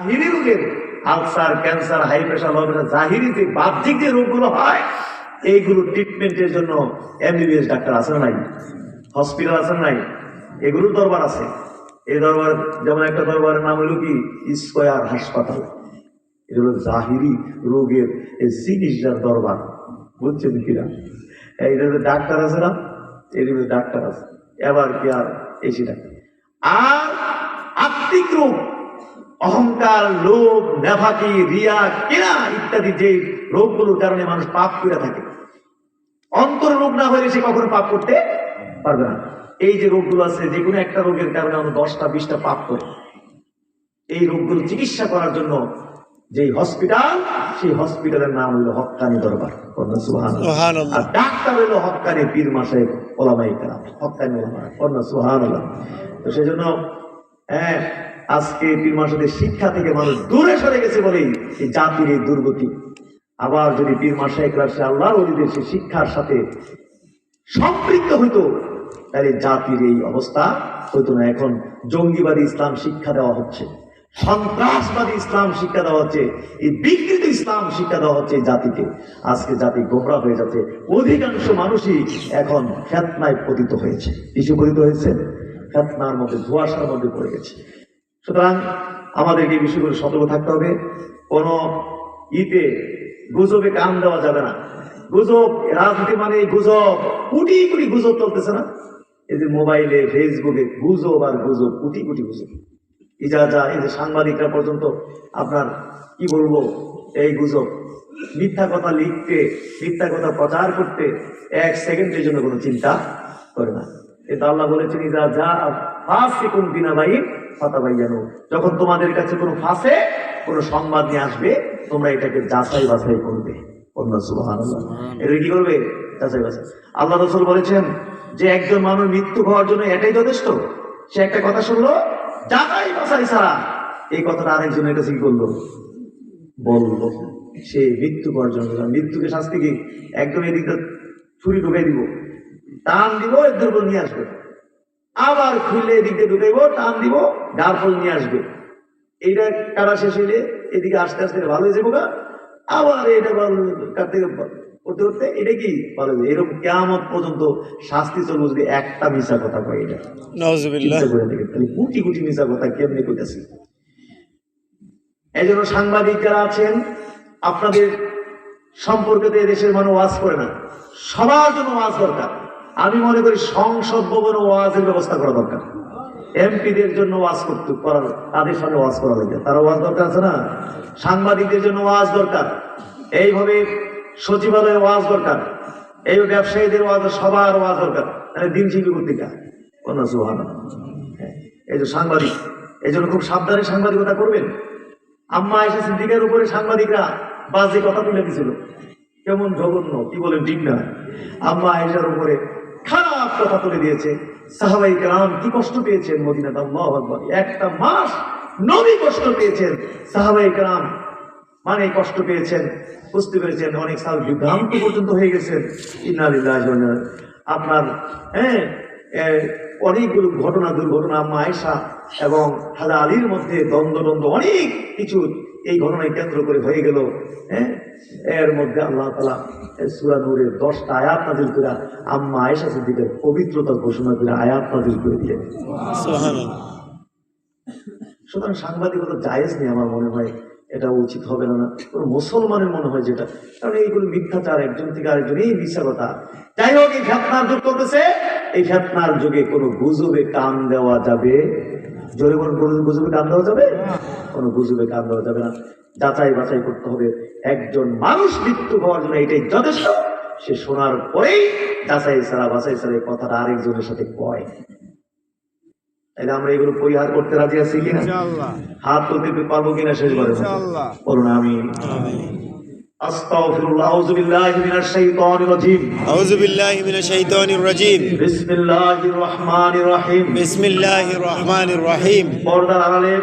জাহিরি রোগের ulcer cancer high pressure low Zahiri যে বাহ্যিক যে রোগগুলো হয়, এইগুলো ট্রিটমেন্টের জন্য এমবিবিএস ডাক্তার আছে নাই? হসপিটাল আছে নাই? এগুলোর দরবার আছে। এই দরবার, যেমন একটা দরবারের নাম হলো কি? স্কয়ার হাসপাতাল এটা হলো জাহিরি রোগের এই চিকিৎসার দরবার। বুঝছেন কিনা? এইটা যে ডাক্তার আছে না? মধ্যে ডাক্তার আছে। এবার কি আর এসি ডাক্তার আর আত্মিক রোগ। অহংকার লোভ নেভাকি রিয়া কেনা ইত্যাদি যে রোগগুলোর কারণে মানুষ পাপ করে থাকে। অন্তর রোগ না হলে সে কখনো পাপ করতে পারবে না। এই যে রোগগুলো আছে যে কোনো একটা রোগের কারণে আমরা দশটা বিশটা পাপ করি। এই রোগগুলো চিকিৎসা করার জন্য যে হসপিটাল সেই হসপিটালের নাম হলো হক্কানি দরবার। আর ডাক্তার হলো হক্কানি পীর মাসে ওলামাই কালাম হক্কানি ওলামা। কন্যা সুহান তো সেই জন্য হ্যাঁ আজকে পীর মাসের শিক্ষা থেকে মানুষ দূরে সরে গেছে বলেই এই জাতির এই দুর্গতি, আবার যদি পীর মাসে সে আল্লাহর অলিদের সে শিক্ষার সাথে সম্পৃক্ত হইতো, তাহলে জাতির এই অবস্থা হইতো না। এখন জঙ্গিবাদী ইসলাম শিক্ষা দেওয়া হচ্ছে, সন্ত্রাসবাদী ইসলাম শিক্ষা দেওয়া হচ্ছে, এই বিকৃত ইসলাম শিক্ষা দেওয়া হচ্ছে জাতিকে। আজকে জাতি গোমরা হয়ে যাচ্ছে, অধিকাংশ মানুষই এখন ফেতনায় পতিত হয়েছে। কিছু পতিত হয়েছে? ফেতনার মধ্যে, ধোয়াশার মধ্যে পড়ে গেছে। সুতরাং আমাদেরকে এই বিষয়গুলো সতর্ক থাকতে হবে। কোন ইতে গুজবে কান দেওয়া যাবে না। গুজব, রাজনীতি মানে গুজব, কোটি কোটি গুজব চলতেছে না। এই যে মোবাইলে, ফেসবুকে গুজব আর গুজব, কোটি কোটি গুজব। যা যা, এই যে সাংবাদিকরা পর্যন্ত আপনার, কি বলব, এই গুজব, মিথ্যা কথা লিখতে, মিথ্যা কথা প্রচার করতে এক সেকেন্ডের জন্য কোনো চিন্তা করে না। কিন্তু আল্লাহ বলেছেন ইজা যা ফাসিকুন বিনা ভাই ফাতা ভাই জানো যখন তোমাদের কাছে কোনো ফাঁসে কোনো সংবাদ নিয়ে আসবে তোমরা এটাকে যাচাই বাছাই করবে। অন্য সুবহানাল্লাহ। এটা কি করবে? যাচাই বাছাই। আল্লাহ রসুল বলেছেন যে একজন মানুষ মৃত্যু হওয়ার জন্য এটাই যথেষ্ট। সে একটা কথা শুনলো যাচাই বাছাই ছাড়া এই কথাটা আরেকজনের কাছে কি করল? বলল। সে মৃত্যু হওয়ার জন্য মৃত্যুকে শাস্তি কি? একদম এদিকে ছুরি ঢুকাই দিব। টান দিব এদের উপর নিয়ে আসবে। আবার খুললে এদিকে ঢুকাইব টান দিব ডাল ফল নিয়ে আসবে। এইটা কারা শেষ হইলে? এদিকে আস্তে আস্তে ভালো হয়ে যাব আবার এটা ভালো কাটতে করতে করতে এটা কি ভালো হবে এরকম কেমন পর্যন্ত শাস্তি চলবো যদি একটা মিশা কথা কয় এটা। করে কোটি কোটি মিশা কথা কেমনি কইতাছি? এই জন্য সাংবাদিক যারা আছেন আপনাদের সম্পর্কে তো এদেশের মানুষ ওয়াজ করে না। সবার জন্য ওয়াজ দরকার। আমি মনে করি সংসদ ভবনে ওয়াজের ব্যবস্থা করা দরকার। এমপিদের জন্য ওয়াজ করতে করার তাদের সামনে ওয়াজ করা লাগে। তারা ওয়াজ দরকার আছে না? সাংবাদিকদের জন্য ওয়াজ দরকার। এইভাবে সচিবালয়ে ওয়াজ দরকার। এই ব্যবসায়ীদের ওয়াজ সবার ওয়াজ দরকার। তাহলে দিন শিল্পী পত্রিকা কোনো সুহানা এই যে সাংবাদিক। এই জন্য খুব সাবধানে সাংবাদিকতা করবেন। আম্মা এসে সিদ্দিকের উপরে সাংবাদিকরা বাজে কথা তুলে দিছিল। কেমন জঘন্য, কি বলেন, ঠিক না? আম্মা আয়েশার উপরে খারাপ কথা তুলে দিয়েছে। সাহাবাই কালাম কি কষ্ট পেয়েছেন মদিনা আকবার। একটা মাস নবী কষ্ট পেয়েছেন। সাহাবাই কালাম মানে কষ্ট পেয়েছেন, বুঝতে পেরেছেন, অনেক সাল বিভ্রান্ত পর্যন্ত হয়ে গেছেন। ইন্নালিল্লাহ আপনার হ্যাঁ অনেকগুলো ঘটনা, দুর্ঘটনা, মায়েশা এবং হাজা আলীর মধ্যে দ্বন্দ্ব দ্বন্দ্ব অনেক কিছু এই ঘটনায় কেন্দ্র করে হয়ে গেল হ্যাঁ। এর মধ্যে আল্লাহ তালা সুরা নূরের দশটা আয়াত নাজিল করে আম্মা আয়েশা সিদ্দিকের পবিত্রতা ঘোষণা করে আয়াত নাজিল করে দিলেন। সুতরাং সাংবাদিকতা জায়েজ নেই আমার মনে হয়, এটা উচিত হবে না কোনো মুসলমানের মনে হয় যেটা। কারণ এইগুলো মিথ্যাচার, একজন থেকে আরেকজন, এই মিথ্যা কথা। যাই হোক, এই ফেতনার যুগ চলতেছে। এই ফেতনার যুগে কোনো গুজবে কান দেওয়া যাবে। জোরে কোনো গুজবে কান দেওয়া যাবে? কোনো গুজবে কান দেওয়া যাবে না। যাচাই বাছাই করতে হবে। একজন মানুষ মৃত্যু হওয়ার জন্য এটাই যথেষ্ট। সে শোনার পরেই যাচাই ছাড়া বাছাই ছাড়া এই কথাটা আরেকজনের সাথে কয়। তাহলে আমরা এগুলো পরিহার করতে রাজি আছি কিনা? হাত তুলতে পারব কিনা শেষ করে বলুন আমি আস্তাগফিরুল্লাহ আউযু বিল্লাহি মিনাশ শাইতানির রাজিম। আউযু বিল্লাহি মিনাশ শাইতানির রাজিম। বিসমিল্লাহির রহমানির রহিম। বিসমিল্লাহির রহমানির রহিম। পর্দার আড়ালে